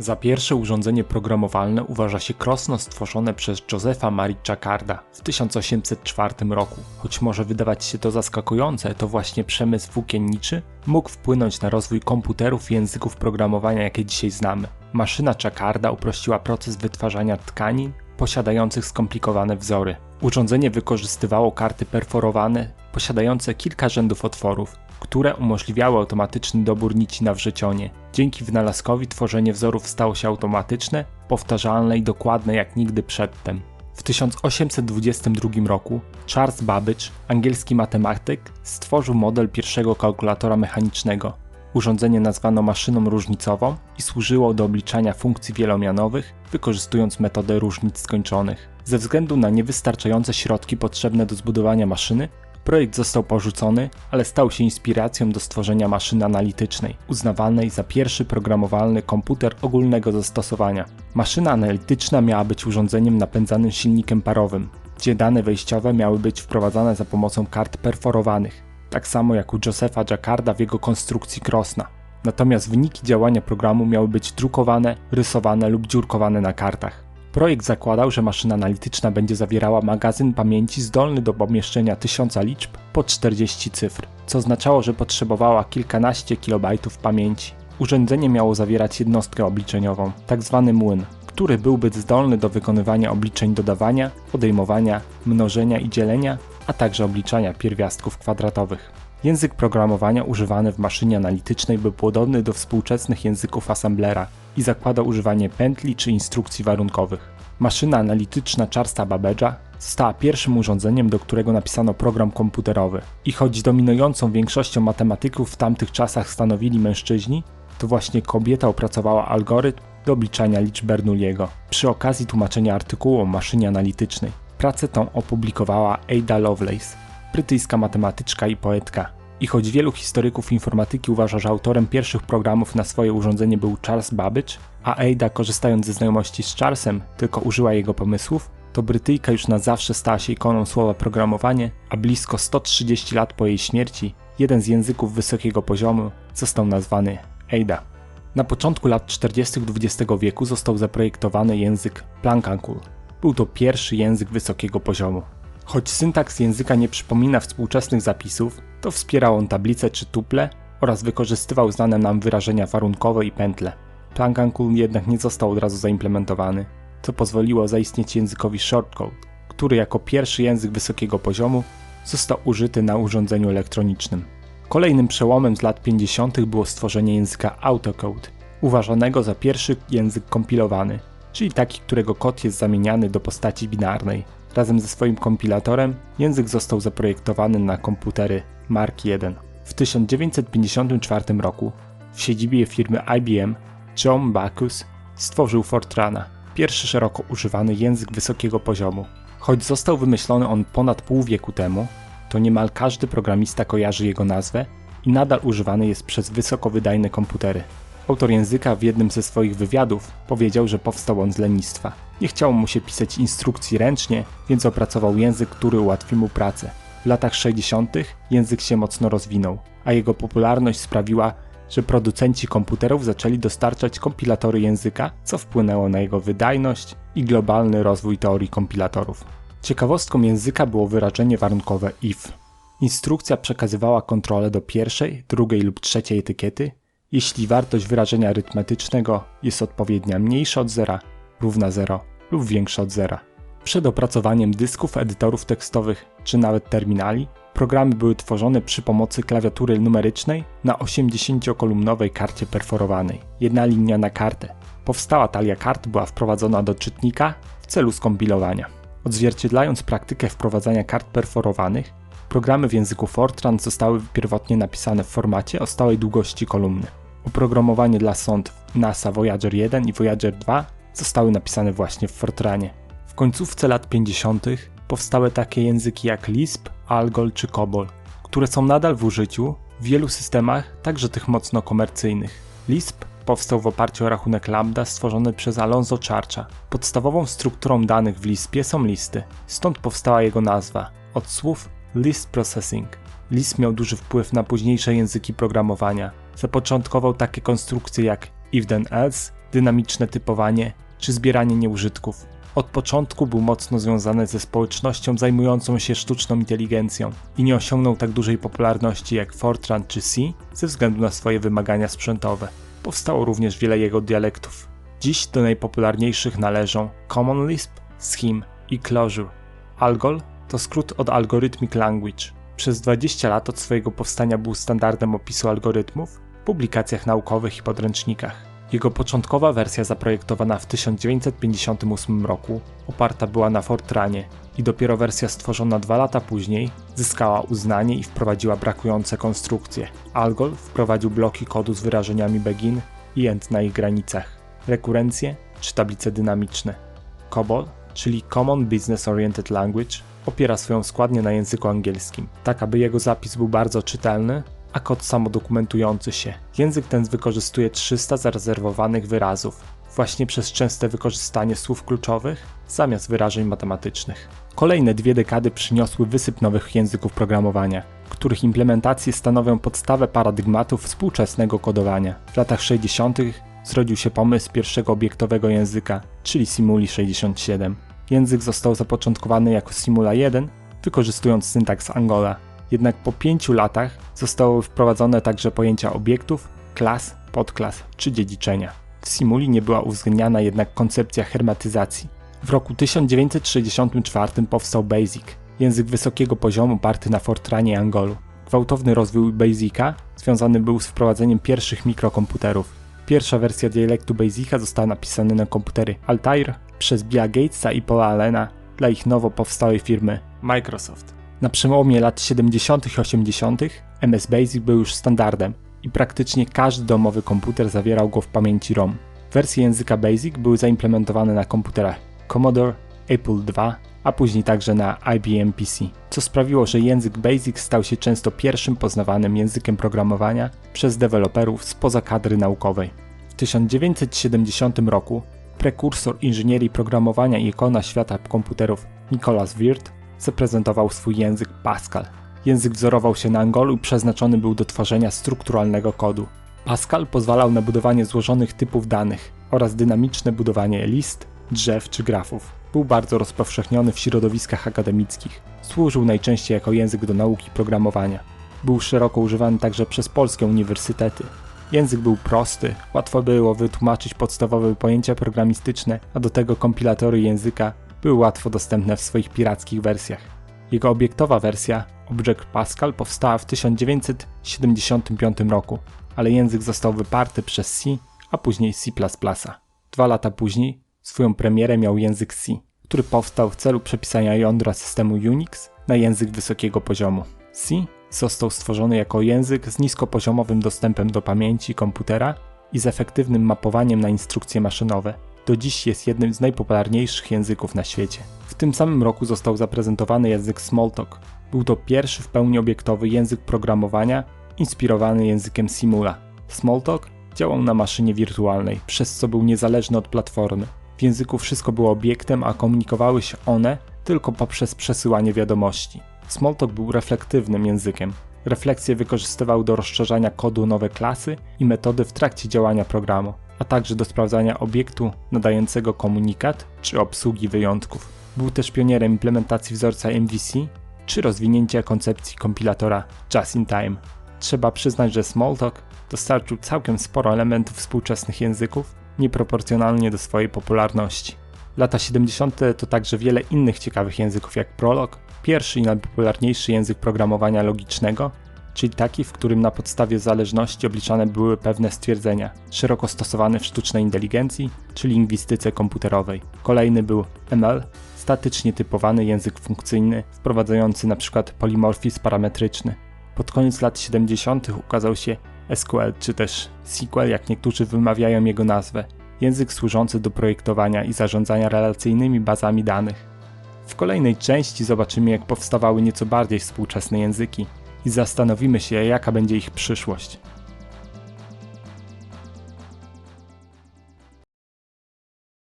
Za pierwsze urządzenie programowalne uważa się krosno stworzone przez Josepha Marie Jacquarda w 1804 roku. Choć może wydawać się to zaskakujące, to właśnie przemysł włókienniczy mógł wpłynąć na rozwój komputerów i języków programowania, jakie dzisiaj znamy. Maszyna Jacquarda uprościła proces wytwarzania tkanin posiadających skomplikowane wzory. Urządzenie wykorzystywało karty perforowane posiadające kilka rzędów otworów, które umożliwiały automatyczny dobór nici na wrzecionie. Dzięki wynalazkowi tworzenie wzorów stało się automatyczne, powtarzalne i dokładne jak nigdy przedtem. W 1822 roku Charles Babbage, angielski matematyk, stworzył model pierwszego kalkulatora mechanicznego. Urządzenie nazwano maszyną różnicową i służyło do obliczania funkcji wielomianowych, wykorzystując metodę różnic skończonych. Ze względu na niewystarczające środki potrzebne do zbudowania maszyny, Projekt został porzucony, ale stał się inspiracją do stworzenia maszyny analitycznej, uznawanej za pierwszy programowalny komputer ogólnego zastosowania. Maszyna analityczna miała być urządzeniem napędzanym silnikiem parowym, gdzie dane wejściowe miały być wprowadzane za pomocą kart perforowanych, tak samo jak u Josepha Jacquarda w jego konstrukcji Krosna. Natomiast wyniki działania programu miały być drukowane, rysowane lub dziurkowane na kartach. Projekt zakładał, że maszyna analityczna będzie zawierała magazyn pamięci zdolny do pomieszczenia tysiąca liczb po 40 cyfr, co oznaczało, że potrzebowała kilkanaście kilobajtów pamięci. Urządzenie miało zawierać jednostkę obliczeniową, tzw. Tak młyn, który byłby zdolny do wykonywania obliczeń dodawania, odejmowania, mnożenia i dzielenia, a także obliczania pierwiastków kwadratowych. Język programowania używany w maszynie analitycznej był podobny do współczesnych języków assemblera i zakładał używanie pętli czy instrukcji warunkowych. Maszyna analityczna Charlesa Babbage'a została pierwszym urządzeniem, do którego napisano program komputerowy. I choć dominującą większością matematyków w tamtych czasach stanowili mężczyźni, to właśnie kobieta opracowała algorytm do obliczania liczb Bernoulliego. Przy okazji tłumaczenia artykułu o maszynie analitycznej, pracę tą opublikowała Ada Lovelace, brytyjska matematyczka i poetka. I choć wielu historyków informatyki uważa, że autorem pierwszych programów na swoje urządzenie był Charles Babbage, a Ada korzystając ze znajomości z Charlesem tylko użyła jego pomysłów, to Brytyjka już na zawsze stała się ikoną słowa programowanie, a blisko 130 lat po jej śmierci jeden z języków wysokiego poziomu został nazwany Ada. Na początku lat 40. XX wieku został zaprojektowany język Plankankul. Był to pierwszy język wysokiego poziomu. Choć syntaks języka nie przypomina współczesnych zapisów, to wspierał on tablice czy tuple oraz wykorzystywał znane nam wyrażenia warunkowe i pętle. Plankankul jednak nie został od razu zaimplementowany, co pozwoliło zaistnieć językowi shortcode, który jako pierwszy język wysokiego poziomu został użyty na urządzeniu elektronicznym. Kolejnym przełomem z lat 50. było stworzenie języka autocode, uważanego za pierwszy język kompilowany, czyli taki, którego kod jest zamieniany do postaci binarnej. Razem ze swoim kompilatorem język został zaprojektowany na komputery Mark I. W 1954 roku w siedzibie firmy IBM John Bacchus stworzył Fortrana, pierwszy szeroko używany język wysokiego poziomu. Choć został wymyślony on ponad pół wieku temu, to niemal każdy programista kojarzy jego nazwę i nadal używany jest przez wysokowydajne komputery. Autor języka w jednym ze swoich wywiadów powiedział, że powstał on z lenistwa. Nie chciało mu się pisać instrukcji ręcznie, więc opracował język, który ułatwi mu pracę. W latach 60. język się mocno rozwinął, a jego popularność sprawiła, że producenci komputerów zaczęli dostarczać kompilatory języka, co wpłynęło na jego wydajność i globalny rozwój teorii kompilatorów. Ciekawostką języka było wyrażenie warunkowe if. Instrukcja przekazywała kontrolę do pierwszej, drugiej lub trzeciej etykiety, jeśli wartość wyrażenia arytmetycznego jest odpowiednia mniejsza od zera, równa 0 lub większa od zera. Przed opracowaniem dysków, edytorów tekstowych czy nawet terminali, programy były tworzone przy pomocy klawiatury numerycznej na 80-kolumnowej karcie perforowanej. Jedna linia na kartę. Powstała talia kart była wprowadzona do czytnika w celu skompilowania. Odzwierciedlając praktykę wprowadzania kart perforowanych, programy w języku Fortran zostały pierwotnie napisane w formacie o stałej długości kolumny. Oprogramowanie dla sond NASA Voyager 1 i Voyager 2 zostały napisane właśnie w Fortranie. W końcówce lat 50. powstały takie języki jak Lisp, Algol czy COBOL, które są nadal w użyciu w wielu systemach, także tych mocno komercyjnych. Lisp powstał w oparciu o rachunek lambda stworzony przez Alonso Charcha. Podstawową strukturą danych w Lispie są listy, stąd powstała jego nazwa, od słów list processing. Lisp miał duży wpływ na późniejsze języki programowania. Zapoczątkował takie konstrukcje jak if then else, dynamiczne typowanie czy zbieranie nieużytków. Od początku był mocno związany ze społecznością zajmującą się sztuczną inteligencją i nie osiągnął tak dużej popularności jak Fortran czy C ze względu na swoje wymagania sprzętowe. Powstało również wiele jego dialektów. Dziś do najpopularniejszych należą Common Lisp, Scheme i Clojure. Algol to skrót od Algorithmic Language. Przez 20 lat od swojego powstania był standardem opisu algorytmów w publikacjach naukowych i podręcznikach. Jego początkowa wersja zaprojektowana w 1958 roku oparta była na Fortranie i dopiero wersja stworzona dwa lata później zyskała uznanie i wprowadziła brakujące konstrukcje. Algol wprowadził bloki kodu z wyrażeniami begin i end na ich granicach, rekurencje czy tablice dynamiczne. COBOL, czyli Common Business Oriented Language, opiera swoją składnię na języku angielskim, tak aby jego zapis był bardzo czytelny, a kod samodokumentujący się. Język ten wykorzystuje 300 zarezerwowanych wyrazów, właśnie przez częste wykorzystanie słów kluczowych zamiast wyrażeń matematycznych. Kolejne dwie dekady przyniosły wysyp nowych języków programowania, których implementacje stanowią podstawę paradygmatów współczesnego kodowania. W latach 60. zrodził się pomysł pierwszego obiektowego języka, czyli Simuli 67. Język został zapoczątkowany jako Simula 1, wykorzystując syntaks Angola. Jednak po pięciu latach zostały wprowadzone także pojęcia obiektów, klas, podklas czy dziedziczenia. W Simuli nie była uwzględniana jednak koncepcja hermetyzacji. W roku 1964 powstał BASIC, język wysokiego poziomu oparty na Fortranie i Angolu. Gwałtowny rozwój BASICa związany był z wprowadzeniem pierwszych mikrokomputerów. Pierwsza wersja dialektu BASICa została napisana na komputery Altair przez Billa Gatesa i Paula Allena dla ich nowo powstałej firmy Microsoft. Na przełomie lat 70. i 80. MS Basic był już standardem i praktycznie każdy domowy komputer zawierał go w pamięci ROM. Wersje języka BASIC były zaimplementowane na komputerach Commodore, Apple II, a później także na IBM PC, co sprawiło, że język BASIC stał się często pierwszym poznawanym językiem programowania przez deweloperów spoza kadry naukowej. W 1970 roku prekursor inżynierii programowania i ikona świata komputerów Nicholas Wirth zaprezentował swój język Pascal. Język wzorował się na Angolu i przeznaczony był do tworzenia strukturalnego kodu. Pascal pozwalał na budowanie złożonych typów danych oraz dynamiczne budowanie list, drzew czy grafów. Był bardzo rozpowszechniony w środowiskach akademickich. Służył najczęściej jako język do nauki programowania. Był szeroko używany także przez polskie uniwersytety. Język był prosty, łatwo było wytłumaczyć podstawowe pojęcia programistyczne, a do tego kompilatory języka były łatwo dostępne w swoich pirackich wersjach. Jego obiektowa wersja, Object Pascal, powstała w 1975 roku, ale język został wyparty przez C, a później C++. Dwa lata później swoją premierę miał język C, który powstał w celu przepisania jądra systemu Unix na język wysokiego poziomu. C został stworzony jako język z niskopoziomowym dostępem do pamięci komputera i z efektywnym mapowaniem na instrukcje maszynowe. Do dziś jest jednym z najpopularniejszych języków na świecie. W tym samym roku został zaprezentowany język Smalltalk. Był to pierwszy w pełni obiektowy język programowania inspirowany językiem Simula. Smalltalk działał na maszynie wirtualnej, przez co był niezależny od platformy. W języku wszystko było obiektem, a komunikowały się one tylko poprzez przesyłanie wiadomości. Smalltalk był reflektywnym językiem. Refleksje wykorzystywał do rozszerzania kodu nowe klasy i metody w trakcie działania programu, a także do sprawdzania obiektu nadającego komunikat czy obsługi wyjątków. Był też pionierem implementacji wzorca MVC czy rozwinięcia koncepcji kompilatora Just in Time. Trzeba przyznać, że Smalltalk dostarczył całkiem sporo elementów współczesnych języków, nieproporcjonalnie do swojej popularności. Lata 70. to także wiele innych ciekawych języków jak Prolog, pierwszy i najpopularniejszy język programowania logicznego, czyli taki, w którym na podstawie zależności obliczane były pewne stwierdzenia, szeroko stosowany w sztucznej inteligencji czy lingwistyce komputerowej. Kolejny był ML, statycznie typowany język funkcyjny, wprowadzający np. polimorfizm parametryczny. Pod koniec lat 70. ukazał się SQL czy też SQL, jak niektórzy wymawiają jego nazwę, język służący do projektowania i zarządzania relacyjnymi bazami danych. W kolejnej części zobaczymy, jak powstawały nieco bardziej współczesne języki i zastanowimy się, jaka będzie ich przyszłość.